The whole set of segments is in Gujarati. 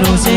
রোজে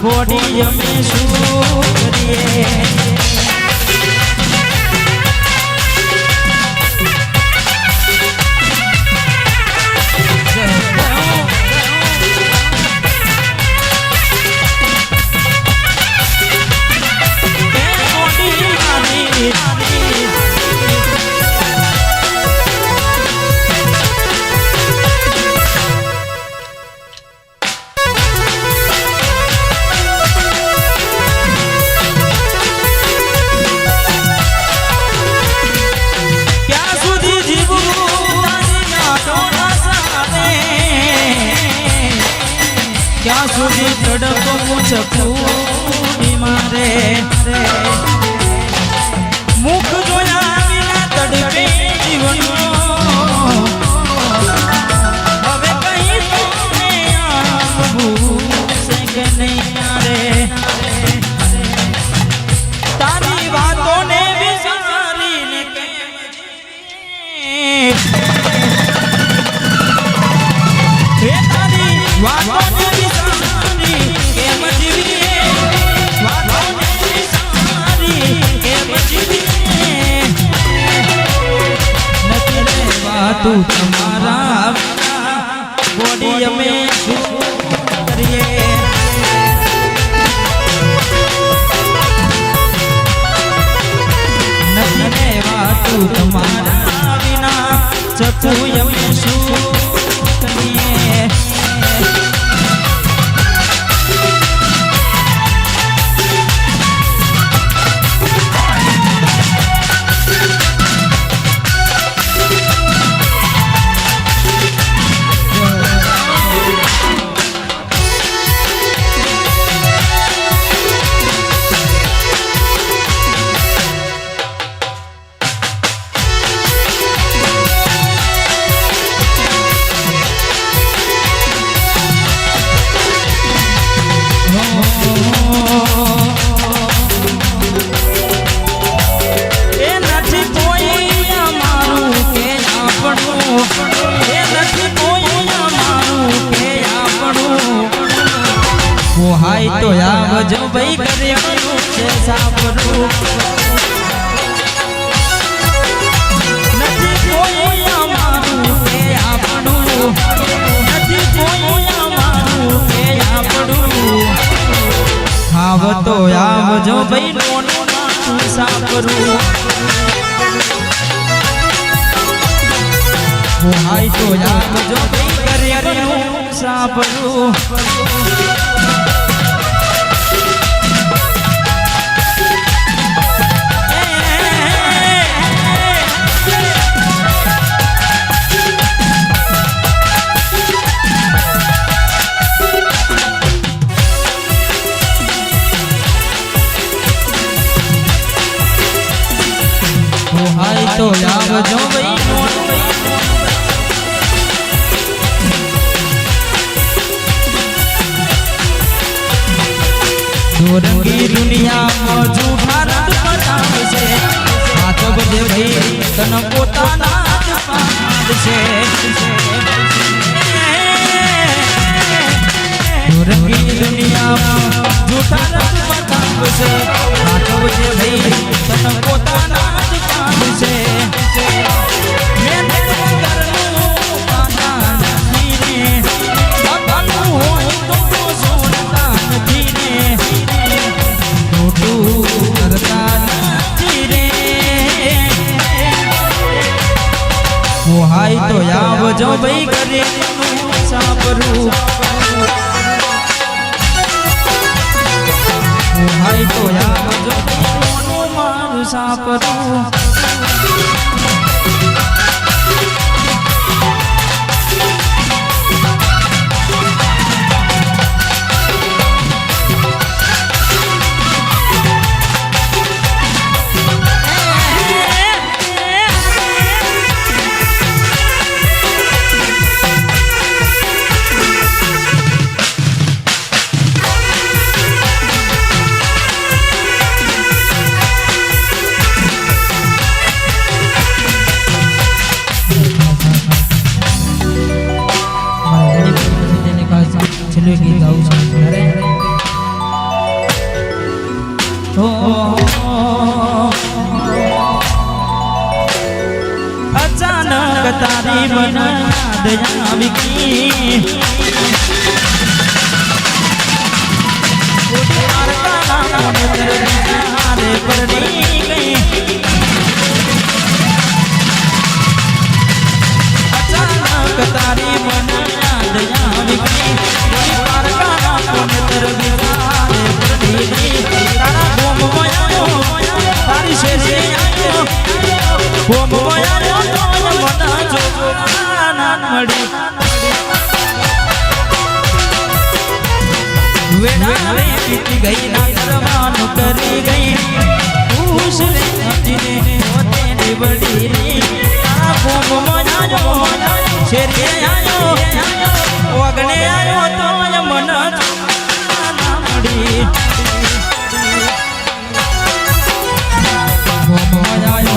ખોટી અમે શું કરીએ? ત્યાં સુધી તડકો હું છકું મારે. મુખ જોયા વિના તડકે જીવનનો tudo. આવજો ભાઈ કરિયાણું છે સાપરું નથી કોઈ અમારું કે આપણું. નથી કોઈ અમારું કે આપણું. ખાવ તો આવજો ભાઈ નોનું સાપરું પોહાય તો આવજો ભાઈ કર્યાનું સાપરું આવજો ભાઈ. દોરંગી દુનિયામાં જૂઠા રંગ બતાવશે હાથ બધે ભાઈ તન પોતાના જ પાડશે દોરંગી દુનિયામાં જૂઠા રંગ બતાવશે હાથ બધે ભાઈ તન પોતાના જ પાડશે મહેનત કરવું પાછા નથી રે બાપાનું હોય તો સોનતા નથી રે ખોટું કરતા નથી રે પોહાય તો આવજો ભાઈ કરે સાપરું પોહાય તો આવજો ભાઈ છેલ્લું ગીત ગાવું છું. અરે અચાનક તારી મન યાદ આવી ગઈ ગઈ ના કરવાનું કરી ગઈ. ખુશ રે નજીને પોતે ને વડી રી આ કોમ મજાનો શેરે આયો. ઓગણે આયો તો મન મડી કોમ મજાનો